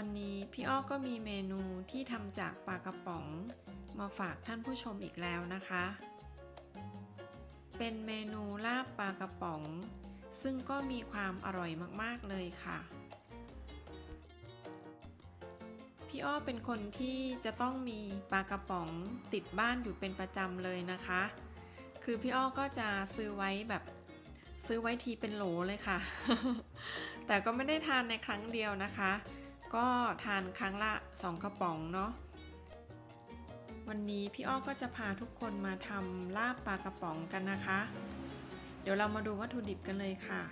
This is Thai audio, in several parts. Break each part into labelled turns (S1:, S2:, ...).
S1: วันนี้พี่อ้อก็มีเมนูที่ทำจากปลากระป๋องมาฝากท่านผู้ชมอีกแล้วนะคะ เป็นเมนูลาบปลากระป๋อง ซึ่งก็มีความอร่อยมากๆเลยค่ะ พี่อ้อเป็นคนที่จะต้องมีปลากระป๋องติดบ้านอยู่เป็นประจำเลยนะคะ คือพี่อ้อก็จะซื้อไว้แบบซื้อไว้ทีเป็นโหลเลยค่ะ แต่ก็ไม่ได้ทานในครั้งเดียวนะคะ ก็ทานครั้งละ 2 กระป๋องเนาะวันนี้พี่อ้อก็จะพาทุกคนมาทำลาบปลากระป๋องกันนะคะ เดี๋ยวเรามาดูวัตถุดิบกันเลยค่ะ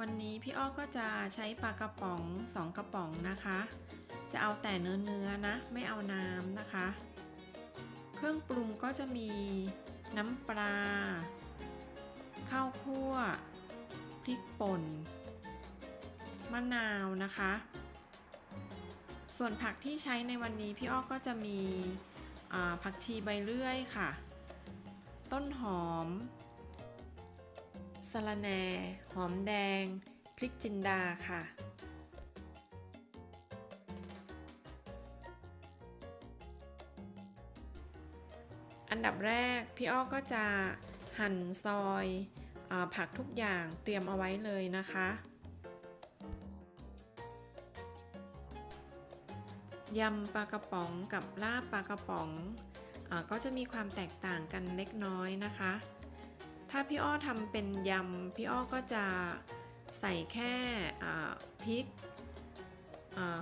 S1: วันนี้พี่อ้อก็จะใช้ปลากระป๋อง 2 กระป๋องนะคะ จะเอาแต่เนื้อเนื้อนะ ไม่เอาน้ำนะคะ เครื่องปรุงก็จะมีน้ำปลา ข้าวคั่ว พริกป่น มะนาวนะคะ ส่วนผักที่ใช้ในวันนี้พี่อ้อก็จะมีผักชีใบเลื่อยค่ะ ต้นหอมสะระแหน่หอมแดง พริกจินดาค่ะอันดับแรกพี่อ้อก็จะหั่นซอยอผักทุกอย่างเตรียมเอาไว้เลยนะคะ ยำปลากระป๋องกับลาบปลากระป๋องอก็จะมีความแตกต่างกันเล็กน้อยนะคะ ถ้าพี่อ้อทำเป็นยำพี่อ้อก็จะใส่แค่พริก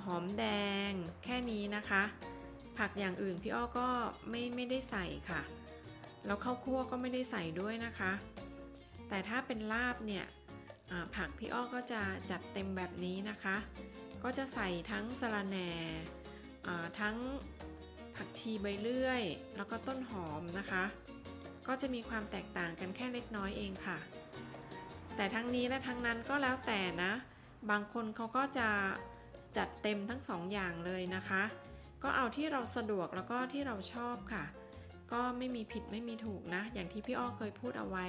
S1: หอมแดงแค่นี้นะคะ ผักอย่างอื่นพี่อ้อก็ไม่ไม่ได้ใส่ค่ะ แล้วข้าวคั่วก็ไม่ได้ใส่ด้วยนะคะ แต่ถ้าเป็นลาบเนี่ยผักพี่อ้อก็จะจัดเต็มแบบนี้นะคะ ก็จะใส่ทั้งสะระแหน่ ทั้งผักชีใบเลื่อย แล้วก็ต้นหอมนะคะ ก็จะมีความแตกต่างกันแค่เล็กน้อยเองค่ะ แต่ทั้งนี้และทั้งนั้นก็แล้วแต่นะ บางคนเขาก็จะจัดเต็มทั้งสองอย่างเลยนะคะ ก็เอาที่เราสะดวกแล้วก็ที่เราชอบค่ะ ก็ไม่มีผิดไม่มีถูกนะ อย่างที่พี่อ้อเคยพูดเอาไว้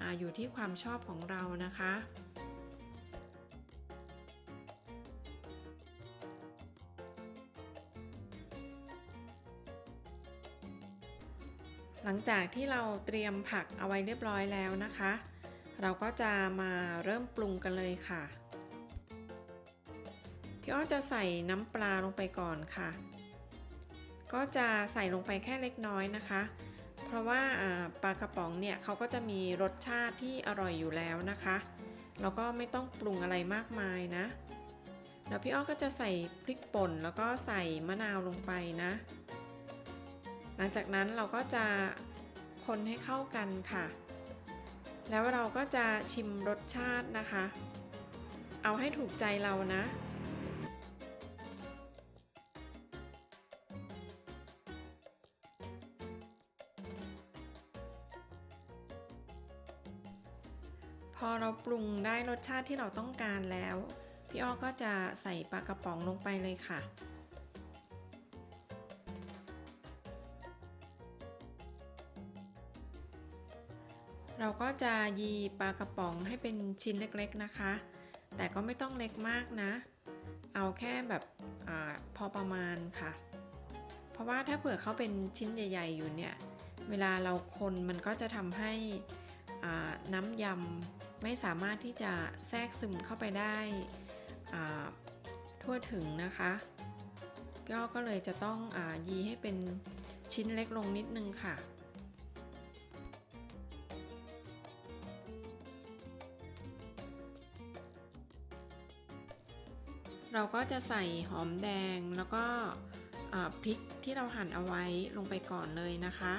S1: ออยู่ที่ความชอบของเรานะคะ หลังจากที่เราเตรียมผักเอาไว้เรียบร้อยแล้วนะคะ เราก็จะมาเริ่มปรุงกันเลยค่ะ พี่อ้อจะใส่น้ำปลาลงไปก่อนค่ะ ก็จะใส่ลงไปแค่เล็กน้อยนะคะ เพราะว่าปลากระป๋องเนี่ยเขาก็จะมีรสชาติที่อร่อยอยู่แล้วนะคะแล้วก็ไม่ต้องปรุงอะไรมากมายนะ แล้วพี่อ้อก็จะใส่พริกป่นแล้วก็ใส่มะนาวลงไปนะ ลังจากนั้นเราก็จะคนให้เข้ากันค่ะ แล้วเราก็จะชิมรสชาตินะคะ เอาให้ถูกใจเรานะพอเราปรุงได้รสชาติที่เราต้องการแล้ว พี่อ้อก็จะใส่ปลากระป๋องลงไปเลยค่ะ เราก็จะยีปลากระป๋องให้เป็นชิ้นเล็กๆนะคะ แต่ก็ไม่ต้องเล็กมากนะ เอาแค่แบบอพอประมาณค่ะ เพราะว่าถ้าเผื่อเขาเป็นชิ้นใหญ่ ๆ อยู่เนี่ย เวลาเราคนมันก็จะทำให้น้ำยำไม่สามารถที่จะแทรกซึมเข้าไปได้ทั่วถึงนะคะก็ก็เลยจะต้องอยีให้เป็นชิ้นเล็กลงนิดนึงค่ะ เราก็จะใส่หอมแดงแล้วก็พริกที่เราหั่นเอาไว้ลงไปก่อนเลยนะคะ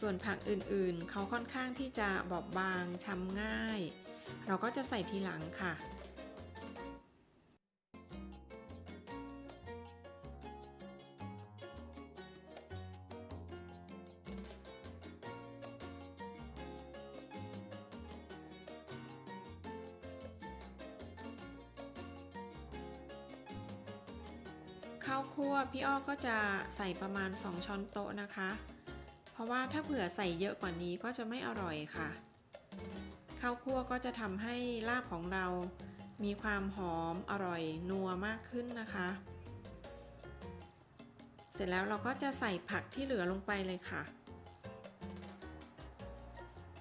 S1: ส่วนผักอื่นๆ เขาค่อนข้างที่จะบอบบางช้ำง่าย เราก็จะใส่ทีหลังค่ะ ข้าวคั่วพี่อ้อก็จะใส่ประมาณ 2 ช้อนโต๊ะนะคะ เพราะว่าถ้าเผื่อใส่เยอะกว่านี้ก็จะไม่อร่อยค่ะขข้าวคั่วก็จะทำให้ลาบของเรามีความหอมอร่อยนัวมากขึ้นนะคะ เสร็จแล้วเราก็จะใส่ผักที่เหลือลงไปเลยค่ะ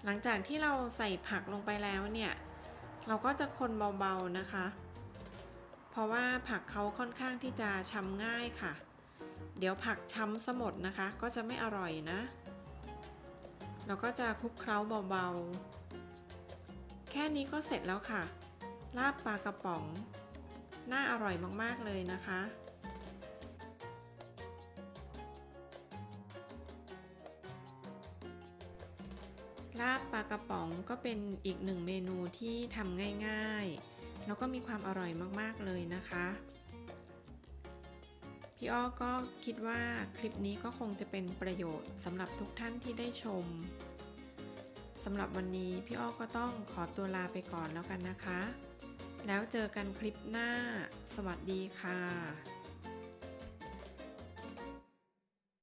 S1: หลังจากที่เราใส่ผักลงไปแล้วเนี่ย เราก็จะคนเบาๆนะคะ เพราะว่าผักเขาค่อนข้างที่จะช้ำง่ายค่ะ เดี๋ยวผักช้ำสมดนะคะ ก็จะไม่อร่อยนะ เราก็จะคลุกเคล้าเบาๆ แค่นี้ก็เสร็จแล้วค่ะ ลาบปลากระป๋อง น่าอร่อยมากๆเลยนะคะลาบปลากระป๋องก็เป็นอีกหนึ่งเมนูที่ทำง่ายๆ แล้วก็มีความอร่อยมากๆเลยนะคะ พี่อ้อก็คิดว่าคลิปนี้ก็คงจะเป็นประโยชน์สำหรับทุกท่านที่ได้ชมสำหรับวันนี้พี่อ้อก็ต้องขอตัวลาไปก่อนแล้วกันนะคะ แล้วเจอกันคลิปหน้า สวัสดีค่ะ